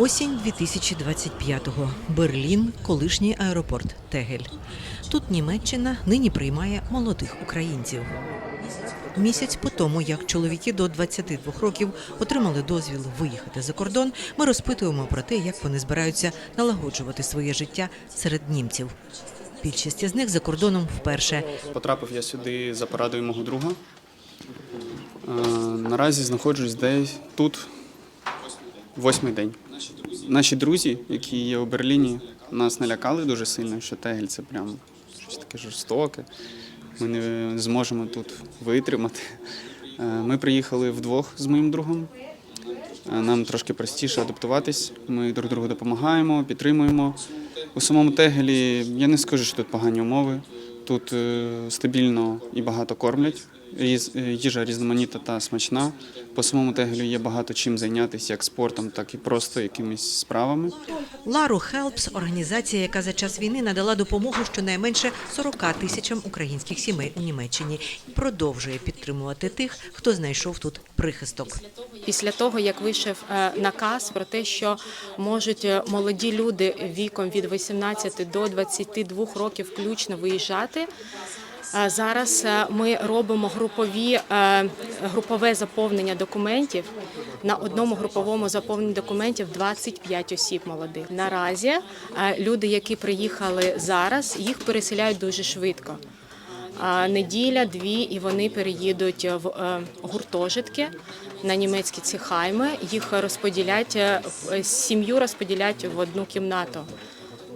Осінь 2025-го. Берлін, колишній аеропорт Тегель. Тут Німеччина нині приймає молодих українців. Місяць по тому, як чоловіки до 22 років отримали дозвіл виїхати за кордон, ми розпитуємо про те, як вони збираються налагоджувати своє життя серед німців. Більшість з них за кордоном вперше. Потрапив я сюди за порадою мого друга. Е, Наразі знаходжусь десь тут восьмий день. Наші друзі, які є у Берліні, нас налякали дуже сильно, що Тегель це прям щось таке жорстоке. Ми не зможемо тут витримати. Е, Ми приїхали вдвох з моїм другом. Е, Нам трошки простіше адаптуватись. Ми друг другу допомагаємо, підтримуємо. У самому Тегелі я не скажу, що тут погані умови. Тут е, стабільно і багато кормлять. Е, Їжа різноманітна та смачна. По самому Тегелю є багато чим зайнятися як спортом, так і просто якимись справами. Лару Хелпс організація, яка за час війни надала допомогу щонайменше 40 тисячам українських сімей у Німеччині, і продовжує підтримувати тих, хто знайшов тут прихисток. Після того, як вийшов е, наказ про те, що можуть молоді люди віком від 18 до 22 років включно виїжджати. Е, Зараз е, ми робимо групові е, групове заповнення документів. На одному груповому заповненні документів 25 осіб молодих. Наразі е, люди, які приїхали зараз, їх переселяють дуже швидко. Неділя, дві, і вони переїдуть в гуртожитки на німецькі цехайми. Їх розподілять сім'ю розподілять в одну кімнату.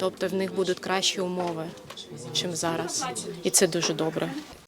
Тобто в них будуть кращі умови, ніж зараз, і це дуже добре.